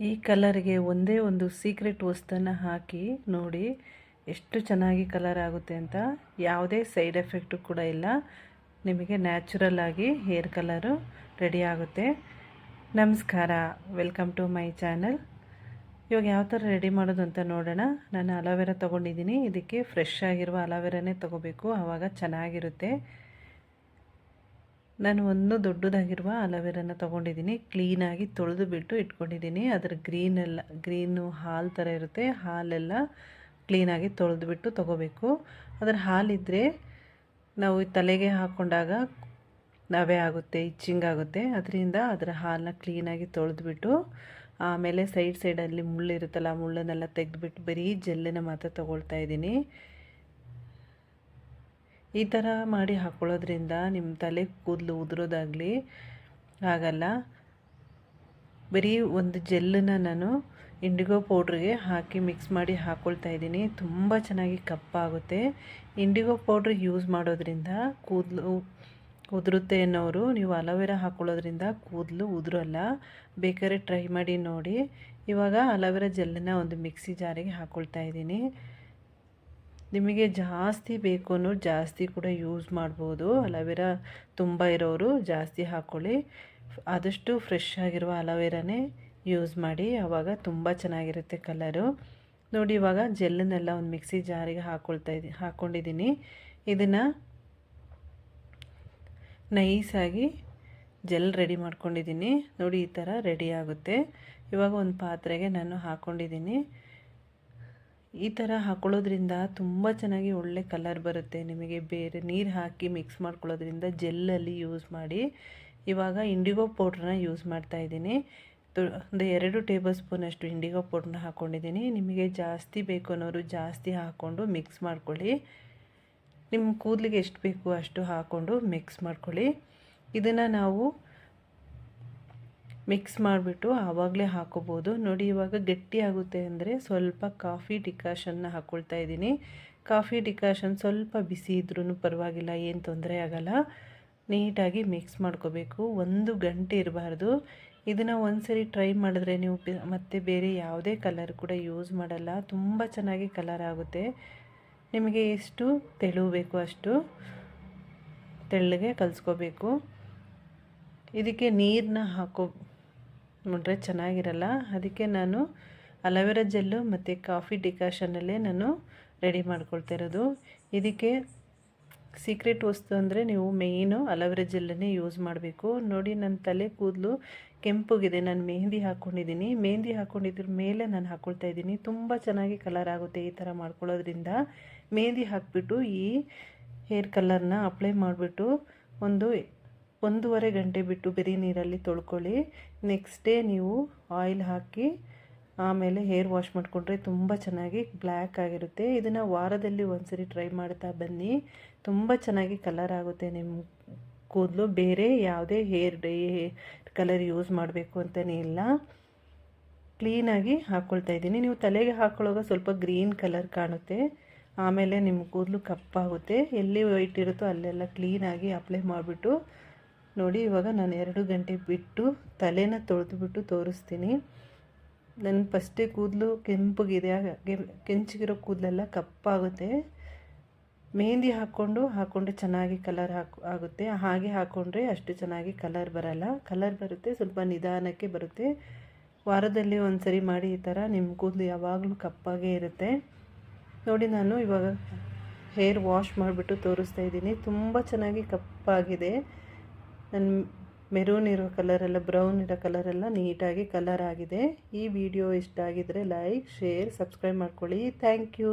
ಈ ಕಲರ್ಗೆ ಒಂದೇ ಒಂದು ಸೀಕ್ರೆಟ್ ವಸ್ತುನ ಹಾಕಿ ನೋಡಿ ಎಷ್ಟು ಚೆನ್ನಾಗಿ ಕಲರ್ ಆಗುತ್ತೆ ಅಂತ. ಯಾವುದೇ ಸೈಡ್ ಎಫೆಕ್ಟು ಕೂಡ ಇಲ್ಲ. ನಿಮಗೆ ನ್ಯಾಚುರಲ್ ಆಗಿ ಹೇರ್ ಕಲರು ರೆಡಿ ಆಗುತ್ತೆ. ನಮಸ್ಕಾರ. Welcome to my channel. ಇವಾಗ ಯಾವ ಥರ ರೆಡಿ ಮಾಡೋದು ಅಂತ ನೋಡೋಣ. ನಾನು ಅಲೋವೆರಾ ತೊಗೊಂಡಿದ್ದೀನಿ. ಇದಕ್ಕೆ ಫ್ರೆಶ್ ಆಗಿರುವ ಅಲೋವೆರಾನೇ ತೊಗೋಬೇಕು. ಆವಾಗ ಚೆನ್ನಾಗಿರುತ್ತೆ. ನಾನು ಒಂದು ದೊಡ್ಡದಾಗಿರುವ ಅಲೋವೆರಾನ ತೊಗೊಂಡಿದ್ದೀನಿ. ಕ್ಲೀನಾಗಿ ತೊಳೆದು ಬಿಟ್ಟು ಇಟ್ಕೊಂಡಿದ್ದೀನಿ. ಅದರ ಗ್ರೀನೆಲ್ಲ ಗ್ರೀನು ಹಾಲು ಥರ ಇರುತ್ತೆ. ಹಾಲೆಲ್ಲ ಕ್ಲೀನಾಗಿ ತೊಳೆದು ಬಿಟ್ಟು ತೊಗೋಬೇಕು. ಅದರ ಹಾಲಿದ್ದರೆ ನಾವು ತಲೆಗೆ ಹಾಕ್ಕೊಂಡಾಗ ನವೆ ಆಗುತ್ತೆ, ಇಚ್ಚಿಂಗ್ ಆಗುತ್ತೆ. ಅದರಿಂದ ಅದರ ಹಾಲನ್ನ ಕ್ಲೀನಾಗಿ ತೊಳೆದುಬಿಟ್ಟು ಆಮೇಲೆ ಸೈಡ್ ಸೈಡಲ್ಲಿ ಮುಳ್ಳು ಇರುತ್ತಲ್ಲ ಮುಳ್ಳನ್ನೆಲ್ಲ ತೆಗೆದುಬಿಟ್ಟು ಬರೀ ಜೆಲ್ಲನ್ನು ಮಾತ್ರ ತೊಗೊಳ್ತಾ ಇದ್ದೀನಿ. ಈ ಥರ ಮಾಡಿ ಹಾಕ್ಕೊಳ್ಳೋದ್ರಿಂದ ನಿಮ್ಮ ತಲೆ ಕೂದಲು ಉದುರೋದಾಗಲಿ ಆಗಲ್ಲ. ಬರೀ ಒಂದು ಜೆಲ್ಲನ್ನು ನಾನು ಇಂಡಿಗೋ ಪೌಡ್ರಿಗೆ ಹಾಕಿ ಮಿಕ್ಸ್ ಮಾಡಿ ಹಾಕ್ಕೊಳ್ತಾ ಇದ್ದೀನಿ. ತುಂಬ ಚೆನ್ನಾಗಿ ಕಪ್ಪಾಗುತ್ತೆ. ಇಂಡಿಗೋ ಪೌಡ್ರ್ ಯೂಸ್ ಮಾಡೋದ್ರಿಂದ ಕೂದಲು ಉದುರುತ್ತೆ ಅನ್ನೋರು, ನೀವು ಅಲೋವೆರಾ ಹಾಕ್ಕೊಳ್ಳೋದ್ರಿಂದ ಕೂದಲು ಉದುರಲ್ಲ. ಬೇಕಾದ್ರೆ ಟ್ರೈ ಮಾಡಿ ನೋಡಿ. ಇವಾಗ ಅಲೋವೆರಾ ಜೆಲ್ಲನ್ನು ಒಂದು ಮಿಕ್ಸಿ ಜಾರಿಗೆ ಹಾಕ್ಕೊಳ್ತಾ ಇದ್ದೀನಿ. ನಿಮಗೆ ಜಾಸ್ತಿ ಬೇಕು ಅನ್ನೋರು ಜಾಸ್ತಿ ಕೂಡ ಯೂಸ್ ಮಾಡ್ಬೋದು. ಅಲೋವೆರಾ ತುಂಬ ಇರೋರು ಜಾಸ್ತಿ ಹಾಕ್ಕೊಳ್ಳಿ ಆದಷ್ಟು ಫ್ರೆಶ್ ಆಗಿರುವ ಅಲೋವೆರಾನೇ ಯೂಸ್ ಮಾಡಿ. ಆವಾಗ ತುಂಬ ಚೆನ್ನಾಗಿರುತ್ತೆ ಕಲರು ನೋಡಿ ಇವಾಗ ಜೆಲ್ಲನ್ನೆಲ್ಲ ಒಂದು ಮಿಕ್ಸಿ ಜಾರಿಗೆ ಹಾಕ್ಕೊಳ್ತಾ ಇದ್ದೀನಿ ಹಾಕ್ಕೊಂಡಿದ್ದೀನಿ ಇದನ್ನು ನೈಸಾಗಿ ಜೆಲ್ ರೆಡಿ ಮಾಡ್ಕೊಂಡಿದ್ದೀನಿ ನೋಡಿ ಈ ಥರ ರೆಡಿ ಆಗುತ್ತೆ. ಇವಾಗ ಒಂದು ಪಾತ್ರೆಗೆ ನಾನು ಹಾಕ್ಕೊಂಡಿದ್ದೀನಿ ಈ ಥರ ಹಾಕ್ಕೊಳ್ಳೋದ್ರಿಂದ ತುಂಬ ಚೆನ್ನಾಗಿ ಒಳ್ಳೆ ಕಲರ್ ಬರುತ್ತೆ. ನಿಮಗೆ ಬೇರೆ ನೀರು ಹಾಕಿ ಮಿಕ್ಸ್ ಮಾಡ್ಕೊಳ್ಳೋದ್ರಿಂದ ಜೆಲ್ಲಲ್ಲಿ ಯೂಸ್ ಮಾಡಿ, ಇವಾಗ ಇಂಡಿಗೋ ಪೌಡ್ರನ್ನ ಯೂಸ್ ಮಾಡ್ತಾ ಇದ್ದೀನಿ. ಒಂದು ಎರಡು ಟೇಬಲ್ ಸ್ಪೂನಷ್ಟು ಇಂಡಿಗೋ ಪೌಡ್ರನ್ನ ಹಾಕ್ಕೊಂಡಿದ್ದೀನಿ ನಿಮಗೆ ಜಾಸ್ತಿ ಬೇಕು ಅನ್ನೋರು ಜಾಸ್ತಿ ಹಾಕ್ಕೊಂಡು ಮಿಕ್ಸ್ ಮಾಡ್ಕೊಳ್ಳಿ. ನಿಮ್ಮ ಕೂದಲಿಗೆ ಎಷ್ಟು ಬೇಕು ಅಷ್ಟು ಹಾಕ್ಕೊಂಡು ಮಿಕ್ಸ್ ಮಾಡ್ಕೊಳ್ಳಿ. ಇದನ್ನು ನಾವು ಮಿಕ್ಸ್ ಮಾಡಿಬಿಟ್ಟು ಆವಾಗಲೇ ಹಾಕೋಬೋದು. ನೋಡಿ, ಇವಾಗ ಗಟ್ಟಿ ಆಗುತ್ತೆ ಅಂದರೆ ಸ್ವಲ್ಪ ಕಾಫಿ ಡಿಕಾಷನ್ನ ಹಾಕ್ಕೊಳ್ತಾ ಇದ್ದೀನಿ. ಕಾಫಿ ಡಿಕಾಷನ್ ಸ್ವಲ್ಪ ಬಿಸಿ ಇದ್ರೂ ಪರವಾಗಿಲ್ಲ, ಏನು ತೊಂದರೆ ಆಗೋಲ್ಲ. ನೀಟಾಗಿ ಮಿಕ್ಸ್ ಮಾಡ್ಕೋಬೇಕು. ಒಂದು ಗಂಟೆ ಇರಬಾರ್ದು. ಇದನ್ನು ಒಂದ್ಸರಿ ಟ್ರೈ ಮಾಡಿದ್ರೆ ನೀವು ಮತ್ತೆ ಬೇರೆ ಯಾವುದೇ ಕಲರ್ ಕೂಡ ಯೂಸ್ ಮಾಡಲ್ಲ. ತುಂಬ ಚೆನ್ನಾಗಿ ಕಲರ್ ಆಗುತ್ತೆ. ನಿಮಗೆ ಎಷ್ಟು ತೆಳು ಬೇಕು ಅಷ್ಟು ತೆಳ್ಳಗೆ ಕಲಿಸ್ಕೋಬೇಕು. ಇದಕ್ಕೆ ನೀರನ್ನ ಹಾಕೋ ನೋಡ್ರೆ ಚೆನ್ನಾಗಿರಲ್ಲ. ಅದಕ್ಕೆ ನಾನು ಅಲವೆರ ಜೆಲ್ಲು ಮತ್ತು ಕಾಫಿ ಡಿಕಾಷನಲ್ಲೇ ನಾನು ರೆಡಿ ಮಾಡ್ಕೊಳ್ತಾ ಇರೋದು. ಇದಕ್ಕೆ ಸೀಕ್ರೆಟ್ ವಸ್ತು ಅಂದರೆ ನೀವು ಮೇಯ್ನು ಅಲೋವೆರಾ ಜೆಲ್ಲನ್ನೇ ಯೂಸ್ ಮಾಡಬೇಕು. ನೋಡಿ ನನ್ನ ತಲೆ ಕೂದಲು ಕೆಂಪುಗಿದೆ. ನಾನು ಮೆಹಂದಿ ಹಾಕ್ಕೊಂಡಿದ್ದೀನಿ ಮೆಹಂದಿ ಹಾಕ್ಕೊಂಡಿದ್ರ ಮೇಲೆ ನಾನು ಹಾಕ್ಕೊಳ್ತಾ ಇದ್ದೀನಿ. ತುಂಬ ಚೆನ್ನಾಗಿ ಕಲರ್ ಆಗುತ್ತೆ ಈ ಥರ ಮಾಡ್ಕೊಳ್ಳೋದ್ರಿಂದ. ಮೆಹಂದಿ ಹಾಕಿಬಿಟ್ಟು ಈ ಹೇರ್ ಕಲರ್ನ ಅಪ್ಲೈ ಮಾಡಿಬಿಟ್ಟು ಒಂದು ಒಂದೂವರೆ ಗಂಟೆ ಬಿಟ್ಟು ಬರೀ ನೀರಲ್ಲಿ ತೊಳ್ಕೊಳ್ಳಿ. ನೆಕ್ಸ್ಟ್ ಡೇ ನೀವು ಆಯಿಲ್ ಹಾಕಿ, ಆಮೇಲೆ ಹೇರ್ ವಾಶ್ ಮಾಡಿಕೊಂಡ್ರೆ ತುಂಬ ಚೆನ್ನಾಗಿ ಬ್ಲ್ಯಾಕ್ ಆಗಿರುತ್ತೆ. ಇದನ್ನು ವಾರದಲ್ಲಿ ಒಂದ್ಸರಿ ಟ್ರೈ ಮಾಡ್ತಾ ಬನ್ನಿ. ತುಂಬ ಚೆನ್ನಾಗಿ ಕಲರ್ ಆಗುತ್ತೆ ನಿಮ್ಮ ಕೂದಲು. ಬೇರೆ ಯಾವುದೇ ಹೇರ್ ಡೈ ಕಲರ್ ಯೂಸ್ ಮಾಡಬೇಕು ಅಂತಲೇ ಇಲ್ಲ. ಕ್ಲೀನಾಗಿ ಹಾಕ್ಕೊಳ್ತಾ ಇದ್ದೀನಿ. ನೀವು ತಲೆಗೆ ಹಾಕ್ಕೊಳ್ಳೋವಾಗ ಸ್ವಲ್ಪ ಗ್ರೀನ್ ಕಲರ್ ಕಾಣುತ್ತೆ. ಆಮೇಲೆ ನಿಮ್ಮ ಕೂದಲು ಕಪ್ಪಾಗುತ್ತೆ. ಎಲ್ಲಿ ವೈಟ್ ಇರುತ್ತೋ ಅಲ್ಲೆಲ್ಲ ಕ್ಲೀನಾಗಿ ಅಪ್ಲೈ ಮಾಡಿಬಿಟ್ಟು ನೋಡಿ, ಇವಾಗ ನಾನು ಎರಡು ಗಂಟೆ ಬಿಟ್ಟು ತಲೆನ ತೊಳೆದುಬಿಟ್ಟು ತೋರಿಸ್ತೀನಿ. ನನ್ನ ಫಸ್ಟೇ ಕೂದಲು ಕೆಂಪಗಿದೆ. ಕೆಂಚಿಗಿರೋ ಕೂದಲೆಲ್ಲ ಕಪ್ಪಾಗುತ್ತೆ. ಮೆಹಂದಿ ಹಾಕ್ಕೊಂಡು, ಹಾಕ್ಕೊಂಡ್ರೆ ಚೆನ್ನಾಗಿ ಕಲರ್ ಹಾಕು, ಆಗುತ್ತೆ. ಹಾಗೆ ಹಾಕ್ಕೊಂಡ್ರೆ ಅಷ್ಟು ಚೆನ್ನಾಗಿ ಕಲರ್ ಬರಲ್ಲ. ಕಲರ್ ಬರುತ್ತೆ, ಸ್ವಲ್ಪ ನಿಧಾನಕ್ಕೆ ಬರುತ್ತೆ. ವಾರದಲ್ಲಿ ಒಂದು ಸರಿ ಮಾಡಿ ಈ ಥರ ನಿಮ್ಮ ಕೂದಲು ಯಾವಾಗಲೂ ಕಪ್ಪಾಗೇ ಇರುತ್ತೆ. ನೋಡಿ, ನಾನು ಇವಾಗ ಹೇರ್ ವಾಶ್ ಮಾಡಿಬಿಟ್ಟು ತೋರಿಸ್ತಾ ಇದ್ದೀನಿ. ತುಂಬ ಚೆನ್ನಾಗಿ ಕಪ್ಪಾಗಿದೆ. ನನ್ನ ಮೆರೂನ್ ಇರೋ ಕಲರೆಲ್ಲ ಬ್ರೌನ್ ಇರೋ ಕಲರೆಲ್ಲ ನೀಟಾಗಿ ಕಲರ್ ಆಗಿದೆ. ಈ ವಿಡಿಯೋ ಇಷ್ಟ ಆಗಿದ್ದರೆ ಲೈಕ್ ಶೇರ್ ಸಬ್ಸ್ಕ್ರೈಬ್ ಮಾಡ್ಕೊಳ್ಳಿ. Thank you